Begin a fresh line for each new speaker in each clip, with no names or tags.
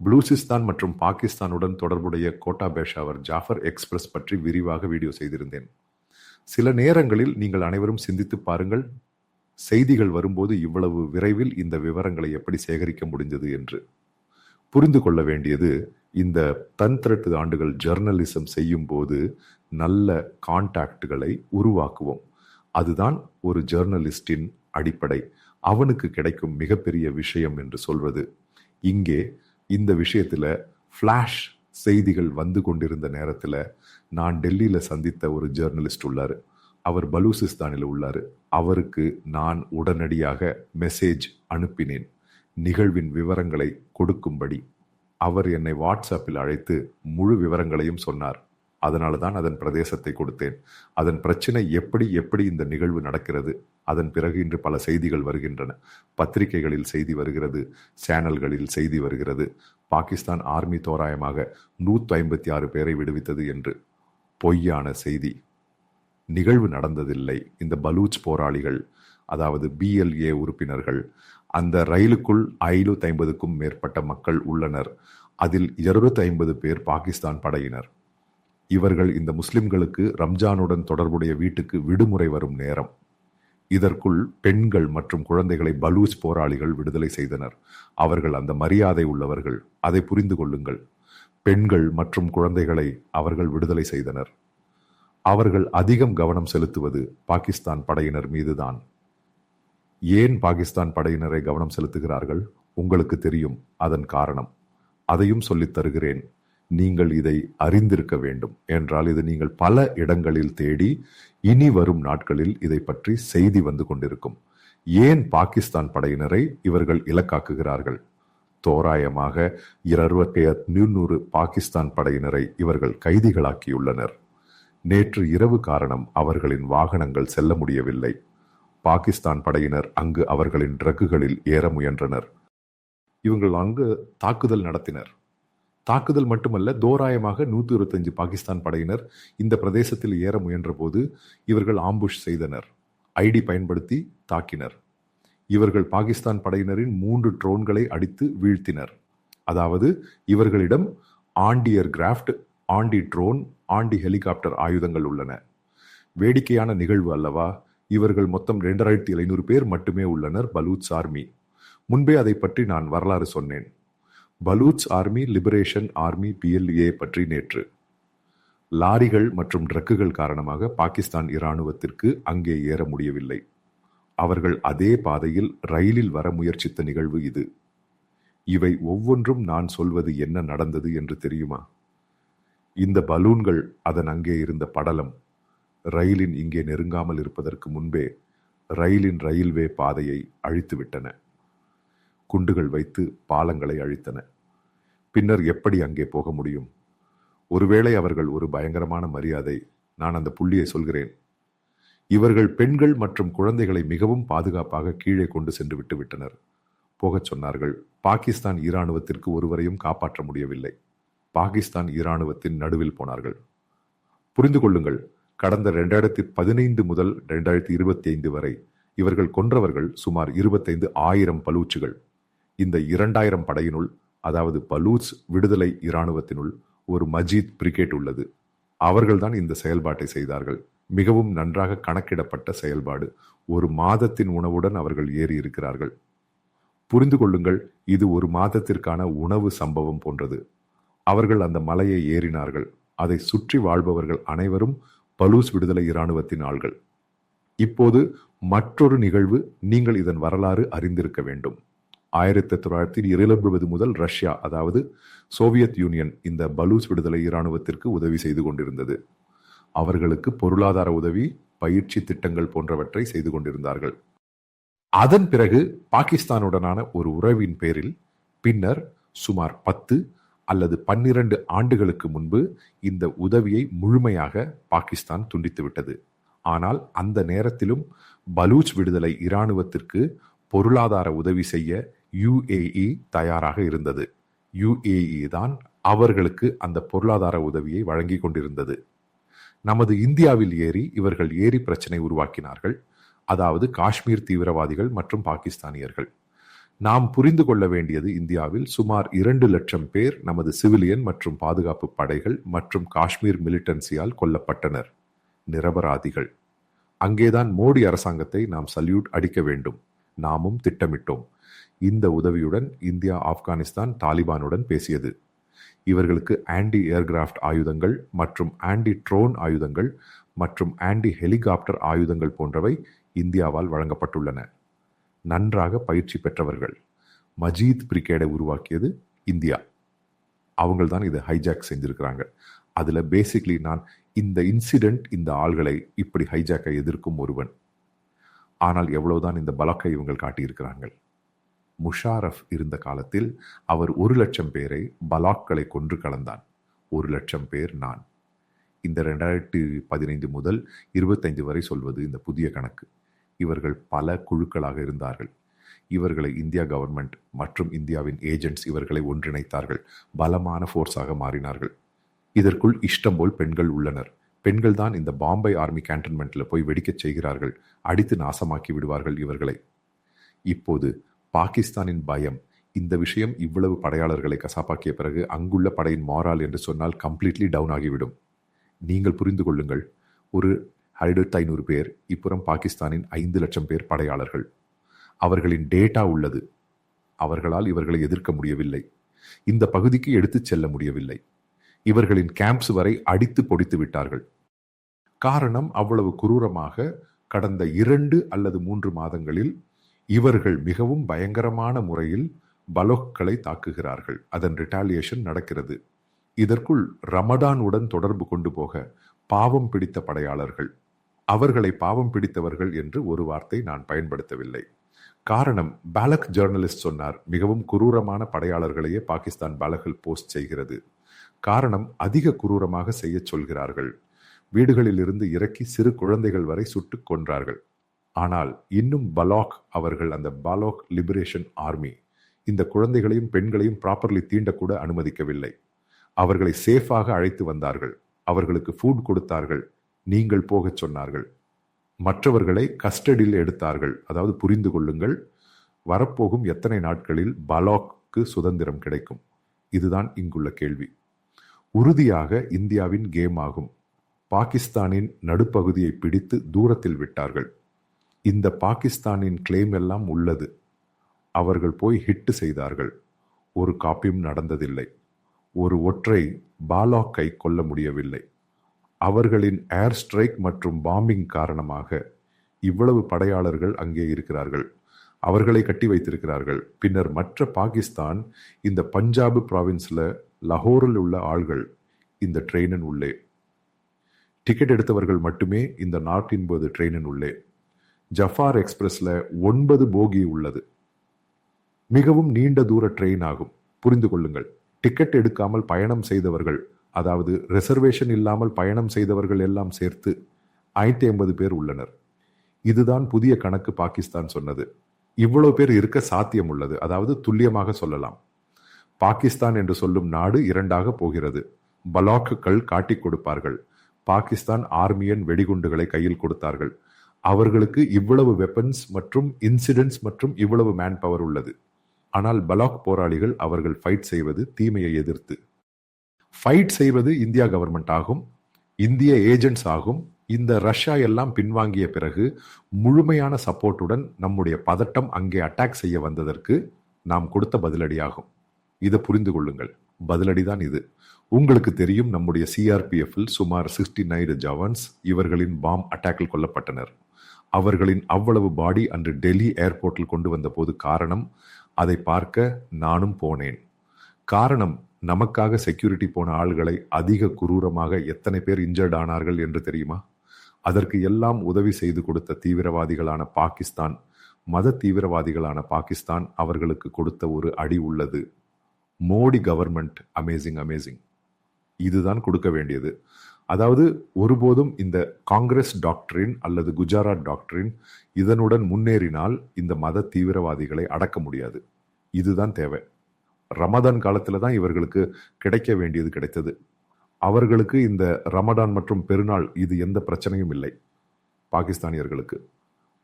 புளூசிஸ்தான் மற்றும் பாகிஸ்தானுடன் தொடர்புடைய கோட்டா பேஷாவர் ஜாஃபர் எக்ஸ்பிரஸ் பற்றி விரிவாக வீடியோ செய்திருந்தேன். சில நேரங்களில் நீங்கள் அனைவரும் சிந்தித்து பாருங்கள். செய்திகள் வரும்போது இவ்வளவு விரைவில் இந்த விவரங்களை எப்படி சேகரிக்க முடிந்தது என்று. புரிந்து கொள்ள வேண்டியது இந்த தன்திரட்டு ஆண்டுகள் ஜெர்னலிசம் செய்யும் போது நல்ல கான்டாக்டுகளை உருவாக்குவோம். அதுதான் ஒரு ஜேர்னலிஸ்டின் அடிப்படை. அவனுக்கு கிடைக்கும் மிகப்பெரிய விஷயம் என்று சொல்வது. இங்கே இந்த விஷயத்தில் ஃப்ளாஷ் செய்திகள் வந்து கொண்டிருந்த நேரத்தில் நான் டெல்லியில் சந்தித்த ஒரு ஜேர்னலிஸ்ட் உள்ளார். அவர் பலூசிஸ்தானில் உள்ளார். அவருக்கு நான் உடனடியாக மெசேஜ் அனுப்பினேன். நிகழ்வின் விவரங்களை கொடுக்கும்படி. அவர் என்னை வாட்ஸ்அப்பில் அழைத்து முழு விவரங்களையும் சொன்னார். அதனால தான் அதன் பிரதேசத்தை கொடுத்தேன். அதன் பிரச்சனை எப்படி எப்படி இந்த நிகழ்வு நடக்கிறது? அதன் பிறகு இன்று பல செய்திகள் வருகின்றன. பத்திரிகைகளில் செய்தி வருகிறது சேனல்களில் செய்தி வருகிறது. பாகிஸ்தான் ஆர்மி தோராயமாக நூற்றி ஐம்பத்தி ஆறு பேரை விடுவித்தது என்று பொய்யான செய்தி. நிகழ்வு நடந்ததில்லை. இந்த பலூச் போராளிகள் அதாவது பிஎல்ஏ உறுப்பினர்கள் அந்த ரயிலுக்குள் ஐநூற்றி ஐம்பதுக்கும் மேற்பட்ட மக்கள் உள்ளனர். அதில் இருநூத்தி ஐம்பது பேர் பாகிஸ்தான் படையினர். இவர்கள் இந்த முஸ்லிம்களுக்கு ரம்ஜானுடன் தொடர்புடைய வீட்டுக்கு விடுமுறை வரும் நேரம். இதற்குள் பெண்கள் மற்றும் குழந்தைகளை பலூச் போராளிகள் விடுதலை செய்தனர். அவர்கள் அந்த மரியாதை உள்ளவர்கள். அதை புரிந்து கொள்ளுங்கள். பெண்கள் மற்றும் குழந்தைகளை அவர்கள் விடுதலை செய்தனர். அவர்கள் அதிகம் கவனம் செலுத்துவது பாகிஸ்தான் படையினர் மீதுதான். ஏன் பாகிஸ்தான் படையினரை கவனம் செலுத்துகிறார்கள்? உங்களுக்கு தெரியும் அதன் காரணம். அதையும் சொல்லித் தருகிறேன். நீங்கள் இதை அறிந்திருக்க வேண்டும். என்றால் இது நீங்கள் பல இடங்களில் தேடி இனி வரும் நாட்களில் இதை பற்றி செய்தி வந்து கொண்டிருக்கும். ஏன் பாகிஸ்தான் படையினரை இவர்கள் இலக்காக்குகிறார்கள்? தோராயமாக இருநூறு பாகிஸ்தான் படையினரை இவர்கள் கைதிகளாக்கியுள்ளனர். நேற்று இரவு காரணம் அவர்களின் வாகனங்கள் செல்ல முடியவில்லை. பாகிஸ்தான் படையினர் அங்கு அவர்களின் ட்ரக்குகளில் ஏற முயன்றனர். இவங்கள் அங்கு தாக்குதல் நடத்தினர். தாக்குதல் மட்டுமல்ல தோராயமாக நூற்றி இருபத்தஞ்சு பாகிஸ்தான் படையினர் இந்த பிரதேசத்தில் ஏற முயன்றபோது இவர்கள் ஆம்புஷ் செய்தனர். ஐடி பயன்படுத்தி தாக்கினர். இவர்கள் பாகிஸ்தான் படையினரின் மூன்று ட்ரோன்களை அடித்து வீழ்த்தினர். அதாவது இவர்களிடம் antiaircraft anti drone anti helicopter ஆயுதங்கள் உள்ளன. வேடிக்கையான நிகழ்வு அல்லவா? இவர்கள் மொத்தம் ரெண்டாயிரத்தி ஐநூறு பேர் மட்டுமே உள்ளனர் பலூச் ஆர்மி முன்பே அதை பற்றி நான் வரலாறு சொன்னேன். Baloch army liberation army BLA பற்றி நேற்று. லாரிகள் மற்றும் ட்ரக்குகள் காரணமாக பாகிஸ்தான் இராணுவத்திற்கு அங்கே ஏற முடியவில்லை. அவர்கள் அதே பாதையில் ரயிலில் வர முயற்சித்த நிகழ்வு இது. இவை ஒவ்வொன்றும் நான் சொல்வது என்ன நடந்தது என்று தெரியுமா? இந்த பலூன்கள் அதன் அங்கே இருந்த படலம். ரயிலின் இங்கே நெருங்காமல் இருப்பதற்கு முன்பே ரயிலின் ரயில்வே பாதையை அழித்துவிட்டன. குண்டுகள் வைத்து பாலங்களை அழித்தன. பின்னர் எப்படி அங்கே போக முடியும்? ஒருவேளை அவர்கள் ஒரு பயங்கரமான மரியாதை நான் அந்த புள்ளியை சொல்கிறேன். இவர்கள் பெண்கள் மற்றும் குழந்தைகளை மிகவும் பாதுகாப்பாக கீழே கொண்டு சென்று விட்டு விட்டனர். போகச் சொன்னார்கள் பாகிஸ்தான் இராணுவத்திற்கு ஒருவரையும் காப்பாற்ற முடியவில்லை. பாகிஸ்தான் இராணுவத்தின் நடுவில் போனார்கள். புரிந்து கொள்ளுங்கள் கடந்த ரெண்டாயிரத்தி பதினைந்து முதல் ரெண்டாயிரத்தி இருபத்தி ஐந்து வரை இவர்கள் கொன்றவர்கள் சுமார் இருபத்தைந்து ஆயிரம் பலூச்சுகள். இந்த இரண்டாயிரம் படையினுள் அதாவது பலூச் விடுதலை இராணுவத்தினுள் ஒரு மஜீத் பிரிகேட் உள்ளது. அவர்கள்தான் இந்த செயல்பாட்டை செய்தார்கள். மிகவும் நன்றாக கணக்கிடப்பட்ட செயல்பாடு. ஒரு மாதத்தின் உணவுடன் அவர்கள் ஏறி இருக்கிறார்கள். புரிந்து கொள்ளுங்கள் இது ஒரு மாதத்திற்கான உணவு சம்பவம் போன்றது. அவர்கள் அந்த மலையை ஏறினார்கள். அதை சுற்றி வாழ்பவர்கள் அனைவரும் பலூஸ் விடுதலை இராணுவத்தின் ஆள்கள். இப்போது மற்றொரு நிகழ்வு நீங்கள் இதன் வரலாறு அறிந்திருக்க வேண்டும். ஆயிரத்தி தொள்ளாயிரத்தி இருபது முதல் ரஷ்யா அதாவது சோவியத் யூனியன் இந்த பலூஸ் விடுதலை இராணுவத்திற்கு உதவி செய்து கொண்டிருந்தது. அவர்களுக்கு பொருளாதார உதவி பயிற்சி திட்டங்கள் போன்றவற்றை செய்து கொண்டிருந்தார்கள். அதன் பிறகு பாகிஸ்தானுடனான ஒரு உறவின் பேரில் பின்னர் சுமார் பத்து அல்லது பன்னிரண்டு ஆண்டுகளுக்கு முன்பு இந்த உதவியை முழுமையாக பாகிஸ்தான் துண்டித்துவிட்டது ஆனால் அந்த நேரத்திலும் பலூச் விடுதலை இராணுவத்திற்கு பொருளாதார உதவி செய்ய யுஏஇ தயாராக இருந்தது. யுஏஇ தான் அவர்களுக்கு அந்த பொருளாதார உதவியை வழங்கி கொண்டிருந்தது. நமது இந்தியாவில் ஏறி இவர்கள் ஏரி பிரச்சனை உருவாக்கினார்கள். அதாவது காஷ்மீர் தீவிரவாதிகள் மற்றும் பாகிஸ்தானியர்கள். நாம் புரிந்து கொள்ள வேண்டியது இந்தியாவில் சுமார் இரண்டு லட்சம் பேர் நமது சிவிலியன் மற்றும் பாதுகாப்பு படைகள் மற்றும் காஷ்மீர் மிலிட்டன்சியால் கொல்லப்பட்டனர். நிரபராதிகள். அங்கேதான் மோடி அரசாங்கத்தை நாம் சல்யூட் அடிக்க வேண்டும். நாமும் திட்டமிட்டோம். இந்த உதவியுடன் இந்தியா ஆப்கானிஸ்தான் தாலிபானுடன் பேசியது. இவர்களுக்கு ஆன்டி ஏர்கிராஃப்ட் ஆயுதங்கள் மற்றும் ஆன்டி ட்ரோன் ஆயுதங்கள் மற்றும் ஆன்டி ஹெலிகாப்டர் ஆயுதங்கள் போன்றவை இந்தியாவால் வழங்கப்பட்டுள்ளன. நன்றாக பயிற்சி பெற்றவர்கள். மஜீத் பிரிகேடை உருவாக்கியது இந்தியா. அவங்கள் தான் இதை ஹைஜாக் செஞ்சுருக்கிறாங்க. அதில் பேசிக்லி நான் இந்த இன்சிடெண்ட் இந்த ஆள்களை இப்படி ஹைஜாக்கை எதிர்க்கும் ஒருவன். ஆனால் எவ்வளவுதான் இந்த பலக்கை இவங்கள் காட்டியிருக்கிறார்கள். முஷாரஃப் இருந்த காலத்தில் அவர் ஒரு லட்சம் பேரை பலாக்களை கொன்று கலந்தான். ஒரு லட்சம் பேர் நான். இந்த ரெண்டாயிரத்தி பதினைந்து முதல் இருபத்தைந்து வரை சொல்வது இந்த புதிய கணக்கு. இவர்கள் பல குழுக்களாக இருந்தார்கள். இவர்களை இந்தியா கவர்மெண்ட் மற்றும் இந்தியாவின் ஏஜென்ட்ஸ் இவர்களை ஒன்றிணைத்தார்கள். பலமான ஃபோர்ஸாக மாறினார்கள். இதற்குள் இஷ்டம் போல் பெண்கள் உள்ளனர். பெண்கள் தான் இந்த பாம்பே ஆர்மி கேன்டன்மெண்ட்டில் போய் வெடிக்கச் செய்கிறார்கள் அடித்து நாசமாக்கி விடுவார்கள் இவர்களை. இப்போது பாகிஸ்தானின் பயம் இந்த விஷயம் இவ்வளவு படையாளர்களை கசாப்பாக்கிய பிறகு அங்குள்ள படையின் மாரால் என்று சொன்னால் கம்ப்ளீட்லி டவுன் ஆகிவிடும். நீங்கள் புரிந்து கொள்ளுங்கள் ஒரு ஆயிரத்தி ஐநூறு பேர் இப்புறம் பாகிஸ்தானின் ஐந்து லட்சம் பேர் படையாளர்கள். அவர்களின் டேட்டா உள்ளது. அவர்களால் இவர்களை எதிர்க்க முடியவில்லை. இந்த பகுதிக்கு எடுத்துச் செல்ல முடியவில்லை. இவர்களின் கேம்ப்ஸ் வரை அடித்து பொடித்து விட்டார்கள். காரணம் அவ்வளவு குரூரமாக கடந்த இரண்டு அல்லது மூன்று மாதங்களில் இவர்கள் மிகவும் பயங்கரமான முறையில் பலோக்களை தாக்குகிறார்கள். அதன் ரிட்டாலியேஷன் நடக்கிறது. இதற்குள் ரமடானுடன் தொடர்பு கொண்டு போக பாவம் பிடித்த படையாளர்கள். அவர்களை பாவம் பிடித்தவர்கள் என்று ஒரு வார்த்தை நான் பயன்படுத்தவில்லை. காரணம் பாலக் ஜேர்னலிஸ்ட் சொன்னார் மிகவும் குரூரமான படையாளர்களையே பாகிஸ்தான் பாலகல் போஸ்ட் செய்கிறது. காரணம் அதிக குரூரமாக செய்யச் சொல்கிறார்கள். வீடுகளிலிருந்து இறக்கி சிறு குழந்தைகள் வரை சுட்டுக் கொன்றார்கள். ஆனால் இன்னும் பலாக் அவர்கள் அந்த பலாக் லிபரேஷன் ஆர்மி இந்த குழந்தைகளையும் பெண்களையும் ப்ராப்பர்லி தீண்டக்கூட அனுமதிக்கவில்லை. அவர்களை சேஃபாக அழைத்து வந்தார்கள். அவர்களுக்கு ஃபுட் கொடுத்தார்கள். நீங்கள் போகச் சொன்னார்கள். மற்றவர்களை கஸ்டடியில் எடுத்தார்கள். அதாவது புரிந்து கொள்ளுங்கள். வரப்போகும் எத்தனை நாட்களில் பலாக்கு சுதந்திரம் கிடைக்கும்? இதுதான் இங்குள்ள கேள்வி. உறுதியாக இந்தியாவின் கேம் ஆகும். பாகிஸ்தானின் நடுப்பகுதியை பிடித்து தூரத்தில் விட்டார்கள். இந்த பாகிஸ்தானின் கிளைம் எல்லாம் உள்ளது. அவர்கள் போய் ஹிட்டு செய்தார்கள். ஒரு காப்பியும் நடந்ததில்லை. ஒரு ஒற்றை பாலாக்கை கொல்ல முடியவில்லை. அவர்களின் ஏர் ஸ்ட்ரைக் மற்றும் பாம்பிங் காரணமாக இவ்வளவு படையாளர்கள் அங்கே இருக்கிறார்கள். அவர்களை கட்டி வைத்திருக்கிறார்கள். பின்னர் மற்ற பாகிஸ்தான் இந்த பஞ்சாபு ப்ராவின்ஸில் லாகூரில் உள்ள ஆள்கள் இந்த ட்ரெயினின் உள்ளே. டிக்கெட் எடுத்தவர்கள் மட்டுமே இந்த நாட்டின் போது ட்ரெயினின் உள்ளே. ஜஃபார் எக்ஸ்பிரஸில் ஒன்பது போகி உள்ளது. மிகவும் நீண்ட தூர ட்ரெயின் ஆகும். புரிந்து கொள்ளுங்கள். டிக்கெட் எடுக்காமல் பயணம் செய்தவர்கள் அதாவது ரிசர்வேஷன் இல்லாமல் பயணம் செய்தவர்கள் எல்லாம் சேர்த்து ஐநூத்தி ஐம்பது பேர் உள்ளனர். இதுதான் புதிய கணக்கு பாகிஸ்தான் சொன்னது. இவ்வளோ பேர் இருக்க சாத்தியம் உள்ளது. அதாவது துல்லியமாக சொல்லலாம். பாகிஸ்தான் என்று சொல்லும் நாடு இரண்டாக போகிறது. பலாக்குகள் காட்டிக் கொடுப்பார்கள். பாகிஸ்தான் ஆர்மியன் வெடிகுண்டுகளை கையில் கொடுத்தார்கள். அவர்களுக்கு இவ்வளவு வெப்பன்ஸ் மற்றும் இன்சிடென்ட்ஸ் மற்றும் இவ்வளவு மேன் பவர் உள்ளது. ஆனால் பலாக் போராளிகள் அவர்கள் ஃபைட் செய்வது தீமையை எதிர்த்து. ஃபைட் செய்வது இந்தியா கவர்மெண்ட் ஆகும். இந்திய ஏஜென்ட்ஸ் ஆகும். இந்த ரஷ்யா எல்லாம் பின்வாங்கிய பிறகு முழுமையான சப்போர்ட்டுடன் நம்முடைய பதட்டம் அங்கே அட்டாக் செய்ய வந்ததற்கு நாம் கொடுத்த பதிலடியாகும். இதை புரிந்து கொள்ளுங்கள். பதிலடிதான் இது. உங்களுக்கு தெரியும் நம்முடைய சிஆர்பிஎஃப்பில் சுமார் சிக்ஸ்டி நைன் ஜவான்ஸ் இவர்களின் பாம் அட்டாக்கில் கொல்லப்பட்டனர். அவர்களின் அவ்வளவு பாடி அன்று டெல்லி ஏர்போர்ட்டில் கொண்டு வந்த போது காரணம் அதை பார்க்க நானும் போனேன். காரணம் நமக்காக செக்யூரிட்டி போன ஆள்களை அதிக குரூரமாக எத்தனை பேர் இன்ஜர்ட் ஆனார்கள் என்று தெரியுமா? அதற்கு எல்லாம் உதவி செய்து கொடுத்த தீவிரவாதிகளான பாகிஸ்தான் மத தீவிரவாதிகளான பாகிஸ்தான் அவர்களுக்கு கொடுத்த ஒரு அடி உள்ளது. மோடி கவர்மெண்ட் அமேசிங் அமேசிங் இதுதான் கொடுக்க வேண்டியது. அதாவது ஒருபோதும் இந்த காங்கிரஸ் டாக்டரின் அல்லது குஜராத் டாக்டரின் இதனுடன் முன்னேறினால் இந்த மத தீவிரவாதிகளை அடக்க முடியாது. இதுதான் தேவை. ரமதான் காலத்தில் தான் இவர்களுக்கு கிடைக்க வேண்டியது கிடைத்தது. அவர்களுக்கு இந்த ரமடான் மற்றும் பெருநாள் இது எந்த பிரச்சனையும் இல்லை. பாகிஸ்தானியர்களுக்கு.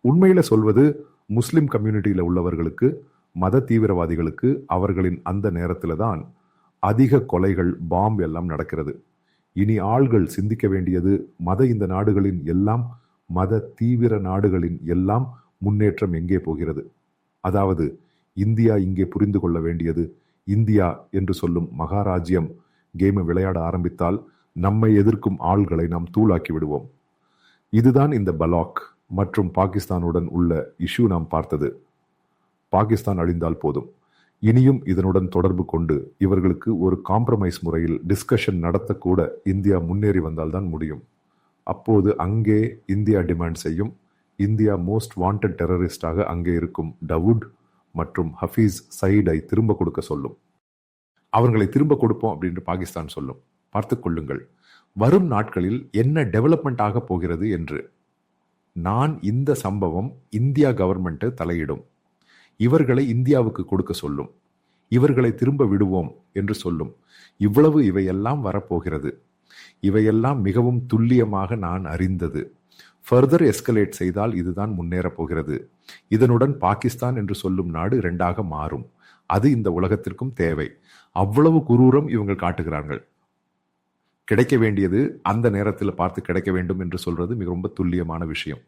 உண்மையில் சொல்வது முஸ்லிம் கம்யூனிட்டியில் உள்ளவர்களுக்கு மத தீவிரவாதிகளுக்கு அவர்களின் அந்த நேரத்தில் தான் அதிக கொலைகள் பாம்பு எல்லாம் நடக்கிறது. இனி ஆள்கள் சிந்திக்க வேண்டியது மத இந்த நாடுகளின் எல்லாம் மத தீவிர நாடுகளின் எல்லாம் முன்னேற்றம் எங்கே போகிறது? அதாவது இந்தியா இங்கே புரிந்து கொள்ள வேண்டியது இந்தியா என்று சொல்லும் மகாராஜ்யம் கேமை விளையாட ஆரம்பித்தால் நம்மை எதிர்க்கும் ஆள்களை நாம் தூளாக்கி விடுவோம். இதுதான் இந்த பலாக் மற்றும் பாகிஸ்தானுடன் உள்ள இஷ்யூ நாம் பார்த்தது. பாகிஸ்தான் அழிந்தால் போதும். இனியும் இதனுடன் தொடர்பு கொண்டு இவர்களுக்கு ஒரு காம்ப்ரமைஸ் முறையில் டிஸ்கஷன் நடத்தக்கூட இந்தியா முன்னேறி வந்தால்தான் முடியும். அப்போது அங்கே இந்தியா டிமாண்ட் செய்யும். இந்தியா மோஸ்ட் வாண்டட் டெரரிஸ்டாக அங்கே இருக்கும் டவுட் மற்றும் ஹஃபீஸ் சயீடை திரும்ப கொடுக்க சொல்லும். அவர்களை திரும்ப கொடுப்போம் அப்படின்னு பாகிஸ்தான் சொல்லும். பார்த்து கொள்ளுங்கள். வரும் நாட்களில் என்ன டெவலப்மெண்ட் ஆக போகிறது என்று. நான் இந்த சம்பவம் இந்தியா கவர்மெண்ட்டு தலையிடும். இவர்களை இந்தியாவுக்கு கொடுக்க சொல்லும். இவர்களை திரும்ப விடுவோம் என்று சொல்லும். இவ்வளவு இவையெல்லாம் வரப்போகிறது. இவையெல்லாம் மிகவும் துல்லியமாக நான் அறிந்தது. ஃபர்தர் எஸ்கலேட் செய்தால் இதுதான் முன்னேறப் போகிறது. இதனுடன் பாகிஸ்தான் என்று சொல்லும் நாடு இரண்டாக மாறும். அது இந்த உலகத்திற்கும் தேவை. அவ்வளவு குரூரம் இவங்க காட்டுகிறார்கள். கிடைக்க வேண்டியது அந்த நேரத்தில் பார்த்து கிடைக்க வேண்டும் என்று சொல்றது மிக ரொம்ப துல்லியமான விஷயம்.